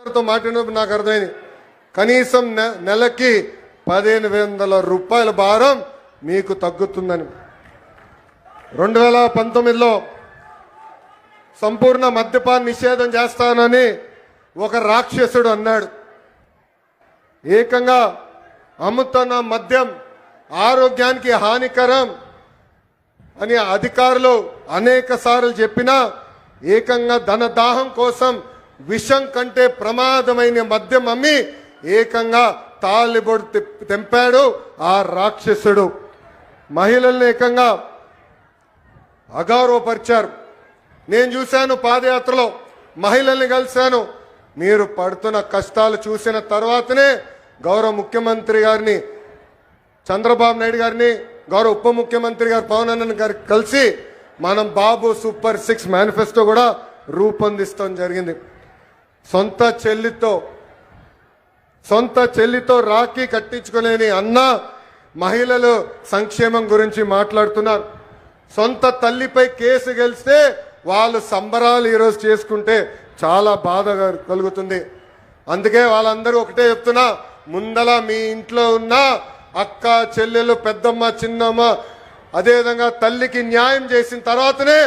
అందరితో మాట్లాడినప్పుడు నాకు అర్థమైంది. కనీసం నెలకి పదిహేను వందల రూపాయల భారం మీకు తగ్గుతుందని. రెండు వేల పంతొమ్మిదిలో సంపూర్ణ మద్యపాన నిషేధం చేస్తానని ఒక రాక్షసుడు అన్నాడు. ఏకంగా అమ్ముతున్న మద్యం ఆరోగ్యానికి హానికరం అని అధికారులు అనేక సార్లు చెప్పినా ఏకంగా ధన దాహం కోసం విషం కంటే ప్రమాదమైన మద్యం అమ్మి ఏకంగా తాలిబొడు తెంపాడు ఆ రాక్షసుడు. మహిళల్ని ఏకంగా అగౌరవపరిచారు నేను చూశాను పాదయాత్రలో మహిళల్ని కలిశాను. మీరు పడుతున్న కష్టాలు చూసిన తర్వాతనే గౌరవ ముఖ్యమంత్రి గారిని చంద్రబాబు నాయుడు గారిని గౌరవ ఉప ముఖ్యమంత్రి గారు పవన్ అన్న గారు కలిసి మనం బాబు సూపర్ సిక్స్ మేనిఫెస్టో కూడా రూపొందిస్తాం జరిగింది. సొంత చెల్లితో సొంత చెల్లితో రాఖీ కట్టించుకోలేని అన్న మహిళలు సంక్షేమం గురించి మాట్లాడుతున్నారు. సొంత తల్లిపై కేసు గెలిస్తే వాళ్ళు సంబరాలు ఈరోజు చేసుకుంటే చాలా బాధ కలుగుతుంది. అందుకే వాళ్ళందరూ ఒకటే చెప్తున్నా ముందల మీ ఇంట్లో ఉన్న అక్క చెల్లెలు పెద్దమ్మ చిన్నమ్మ అదేవిధంగా తల్లికి న్యాయం చేసిన తర్వాతనే